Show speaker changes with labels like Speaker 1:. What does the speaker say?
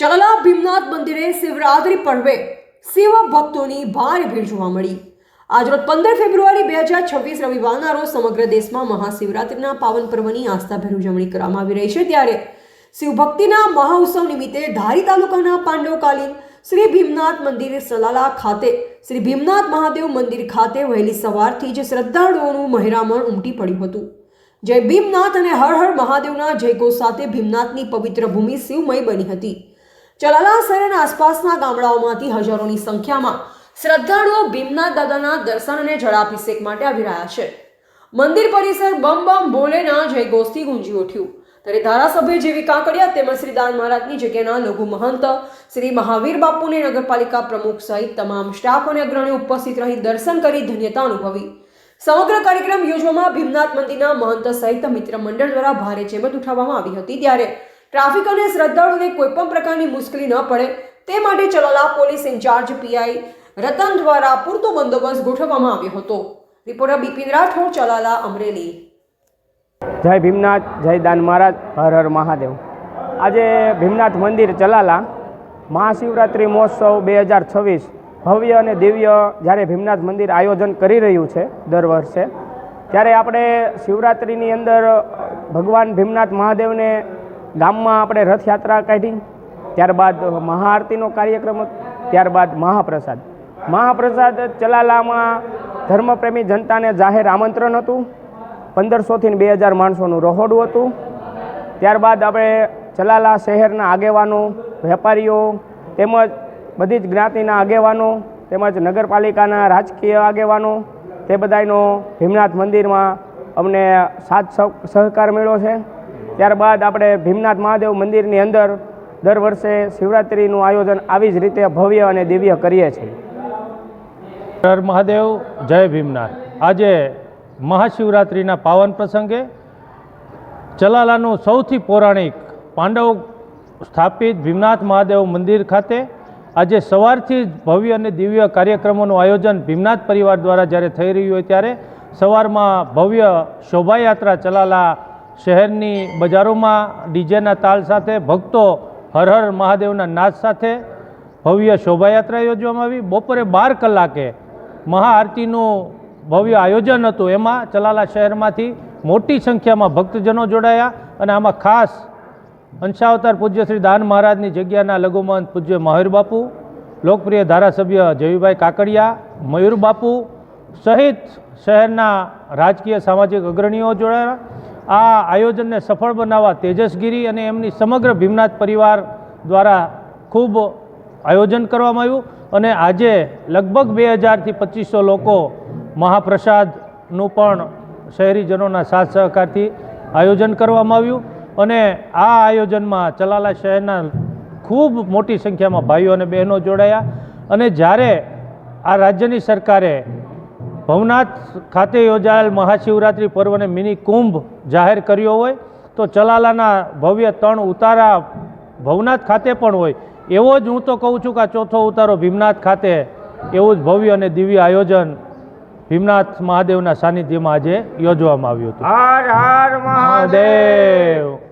Speaker 1: ચલલા ભીમનાથ મંદિરે શિવરાત્રિ પર્વે શિવ ભક્તોની ભારે ભીડ જોવા મળી. આજરોજ પંદર ફેબ્રુઆરી બે હજાર છવ્વીસ રવિવારના રોજ સમગ્ર દેશમાં મહાશિવરાત્રિના પાવન પર્વની આસ્થાભેર ઉજવણી કરવામાં આવી રહી છે. ત્યારે શિવભક્તિના મહાઉત્સવ નિમિત્તે ધારી તાલુકાના પાંડવકાલીન શ્રી ભીમનાથ મંદિર સલાલા ખાતે, શ્રી ભીમનાથ મહાદેવ મંદિર ખાતે વહેલી સવારથી જ શ્રદ્ધાળુઓનું મહેરામણ ઉમટી પડ્યું હતું. જય ભીમનાથ અને હર હર મહાદેવના જયઘોષ સાથે ભીમનાથની પવિત્ર ભૂમિ શિવમય બની હતી. ચલાલા શહેર અને આસપાસના ગામડાઓમાંથી હજારોની સંખ્યામાં શ્રદ્ધાળુઓ ભીમનાથ દાદાના દર્શન અને જળાભિષેક માટે આવી રહ્યા છે. મંદિર પરિસર બમ બમ ભોલેના જયઘોષથી ગુંજી ઉઠ્યું. ત્યારે ધારાસભ્ય જેવી કાંકડિયા તેમજ શ્રી દાન મહારાજની જગ્યાના લઘુ મહંત, શ્રી મહાવીર બાપુને નગરપાલિકા પ્રમુખ સહિત તમામ સ્ટાફ અને અગ્રણીઓ ઉપસ્થિત રહી દર્શન કરી ધન્યતા અનુભવી. સમગ્ર કાર્યક્રમ યોજવામાં ભીમનાથ મંદિરના મહંત સહિત મિત્ર મંડળ દ્વારા ભારે જેમત ઉઠાવવામાં આવી હતી. ત્યારે ટ્રાફિક અને શ્રદ્ધાળુઓને કોઈ પણ પ્રકારની મુશ્કેલી ન પડે તે માટે Chalala police incharge PI Ratan દ્વારા પૂરતો બંદોબસ્ત ગોઠવવામાં આવ્યો હતો. રિપોર્ટર બિપિન રાઠોડ, ચલાલા અમરેલી.
Speaker 2: જય ભીમનાથ, જય દાન મહારાજ, હર હર મહાદેવ. આજે ભીમનાથ મંદિર ચલાલા મહાશિવરાત્રિ મહોત્સવ બે હજાર છવ્વીસ ભવ્ય અને દિવ્ય જ્યારે ભીમનાથ મંદિર આયોજન કરી રહ્યું છે દર વર્ષે, ત્યારે આપણે શિવરાત્રિની અંદર ભગવાન ભીમનાથ મહાદેવને ગામમાં આપણે રથયાત્રા કાઢી, ત્યારબાદ મહાઆરતીનો કાર્યક્રમ ત્યારબાદ મહાપ્રસાદ. મહાપ્રસાદ ચલાલામાં ધર્મપ્રેમી જનતાને જાહેર આમંત્રણ હતું. પંદરસોથી બે હજાર માણસોનું રહોડું હતું. ત્યારબાદ આપણે ચલાલા શહેરના આગેવાનો, વેપારીઓ તેમજ બધી જ જ્ઞાતિના આગેવાનો તેમજ નગરપાલિકાના રાજકીય આગેવાનો તે બધાનો ભીમનાથ મંદિરમાં અમને સાથ સહ- સહકાર મળ્યો છે. ત્યારબાદ આપણે ભીમનાથ મહાદેવ મંદિરની અંદર દર વર્ષે શિવરાત્રિનું આયોજન આવી જ રીતે ભવ્ય અને દિવ્ય કરીએ છીએ.
Speaker 3: હર મહાદેવ, જય ભીમનાથ. આજે મહાશિવરાત્રિના પાવન પ્રસંગે ચલાલાનું સૌથી પૌરાણિક પાંડવ સ્થાપિત ભીમનાથ મહાદેવ મંદિર ખાતે આજે સવારથી જ ભવ્ય અને દિવ્ય કાર્યક્રમોનું આયોજન ભીમનાથ પરિવાર દ્વારા જ્યારે થઈ રહ્યું હોય ત્યારે સવારમાં ભવ્ય શોભાયાત્રા ચલાલા શહેરની બજારોમાં ડીજેના તાલ સાથે ભક્તો હર હર મહાદેવના નાદ સાથે ભવ્ય શોભાયાત્રા યોજવામાં આવી. બપોરે બાર કલાકે મહાઆરતીનું ભવ્ય આયોજન હતું. એમાં ચલાલા શહેરમાંથી મોટી સંખ્યામાં ભક્તજનો જોડાયા અને આમાં ખાસ અંશાવતાર પૂજ્ય શ્રી દાન મહારાજની જગ્યાના લઘુમંત પૂજ્ય મયુર બાપુ, લોકપ્રિય ધારાસભ્ય જયુભાઈ કાકડિયા, મયુર બાપુ સહિત શહેરના રાજકીય સામાજિક અગ્રણીઓ જોડાયા. આ આયોજનને સફળ બનાવવા તેજસગીરી અને એમની સમગ્ર ભીમનાથ પરિવાર દ્વારા ખૂબ આયોજન કરવામાં આવ્યું અને આજે લગભગ બે હજારથી પચીસો લોકો મહાપ્રસાદનું પણ શહેરીજનોના સાથ સહકારથી આયોજન કરવામાં આવ્યું અને આ આયોજનમાં ચલાલા શહેરના ખૂબ મોટી સંખ્યામાં ભાઈઓ અને બહેનો જોડાયા અને જ્યારે આ રાજ્યની સરકારે ભવનાથ ખાતે યોજાયેલ મહાશિવરાત્રિ પર્વને મિની કુંભ જાહેર કર્યો હોય તો ચલાલાના ભવ્ય ત્રણ ઉતારા ભવનાથ ખાતે પણ હોય. એવો જ હું તો કહું છું કે આ ચોથો ઉતારો ભીમનાથ ખાતે એવું જ ભવ્ય અને દિવ્ય આયોજન ભીમનાથ મહાદેવના સાનિધ્યમાં આજે યોજવામાં આવ્યું હતું.
Speaker 2: હર હર
Speaker 3: મહાદેવ.